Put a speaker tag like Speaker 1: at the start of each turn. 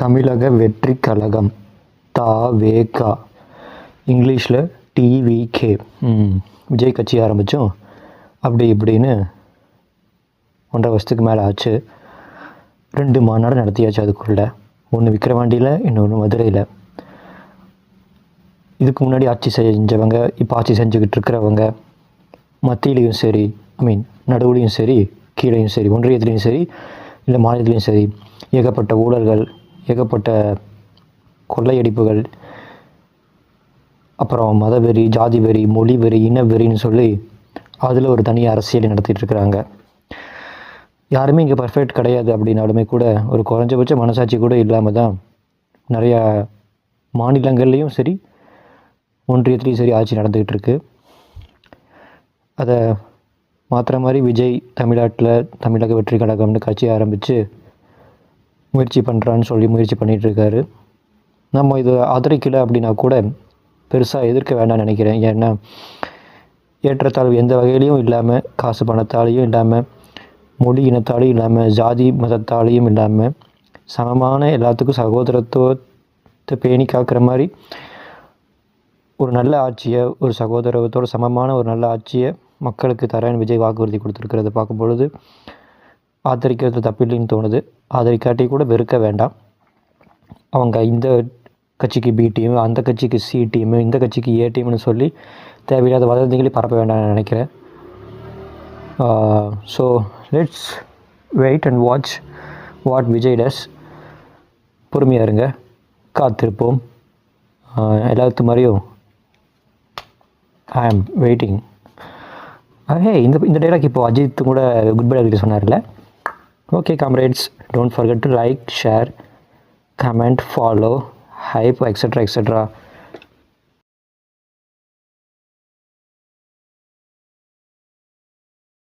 Speaker 1: தமிழக வெற்றி கழகம் தவேகா இங்கிலீஷில் டிவிகே விஜய் கட்சி ஆரம்பித்தோம் அப்படி இப்படின்னு ஒன்றரை வருஷத்துக்கு மேலே ஆச்சு. ரெண்டு மாநாடு நடத்தியாச்சு அதுக்குள்ளே. ஒன்று விக்கிரவாண்டியில் இன்னொன்று மதுரையில். இதுக்கு முன்னாடி ஆட்சி செஞ்சவங்க இப்போ ஆட்சி செஞ்சுக்கிட்டு இருக்கிறவங்க மத்தியிலையும் சரி ஐ மீன் நடுவுலையும் சரி கீழேயும் சரி ஒன்றியத்துலேயும் சரி இல்லை மாநிலத்துலேயும் சரி ஏகப்பட்ட ஊழல்கள் ஏகப்பட்ட கொள்ளையடிப்புகள் அப்புறம் மதவெறி ஜாதி வெறி மொழி வெறி இன வெறின்னு சொல்லி அதில் ஒரு தனி அரசியல் நடத்திட்டு இருக்கிறாங்க யாருமே இங்கே பர்ஃபெக்ட் கிடையாது அப்படின்னாலுமே கூட ஒரு குறைஞ்சபட்ச மனசாட்சி கூட இல்லாமல் தான் நிறையா மாநிலங்கள்லேயும் சரி ஒன்றியத்துலேயும் சரி ஆட்சி நடந்துக்கிட்டு இருக்கு. அதை மாற்றுற மாதிரி விஜய் தமிழ்நாட்டில் தமிழக வெற்றி கழகம்னு கட்சி ஆரம்பித்து முயற்சி பண்ணுறான்னு சொல்லி முயற்சி பண்ணிகிட்டு இருக்காரு நம்ம இது ஆதரிக்கலை அப்படின்னா கூட பெருசாக எதிர்க்க வேண்டாம்னு நினைக்கிறேன். ஏன்னா ஏற்றத்தாழ்வு எந்த வகையிலையும் இல்லாமல் காசு பணத்தாலையும் இல்லாமல் மொழி இனத்தாலையும் இல்லாமல் ஜாதி மதத்தாலையும் இல்லாமல் சமமான எல்லாத்துக்கும் சகோதரத்துவத்தை பேணி காக்கிற மாதிரி ஒரு நல்ல ஆட்சியை ஒரு சகோதரத்தோட சமமான ஒரு நல்ல ஆட்சியை மக்களுக்கு தரேன் விஜய் வாக்குறுதி கொடுத்துருக்கிறத பார்க்கும் பொழுது ஆதரிக்கிறது தப்பில்லைன்னு தோணுது. ஆதரிக்காட்டி கூட வெறுக்க வேண்டாம். அவங்க இந்த கட்சிக்கு பி டீம் அந்த கட்சிக்கு சி டீமு இந்த கட்சிக்கு ஏ டீம்னு சொல்லி தேவையில்லாத வதந்திகளை பரப்ப வேண்டாம்னு நினைக்கிறேன். So let's wait and watch what Vijay does பொறுமையாக இருங்க. காத்திருப்போம். எல்லாத்து மாதிரியும் ஐ ஆம் வெயிட்டிங் ஹே இந்த இந்த டைலாக் இப்போ அஜித் கூட குட் பை சொன்னார்ல. okay comrades don't forget to like share comment follow hype etc etc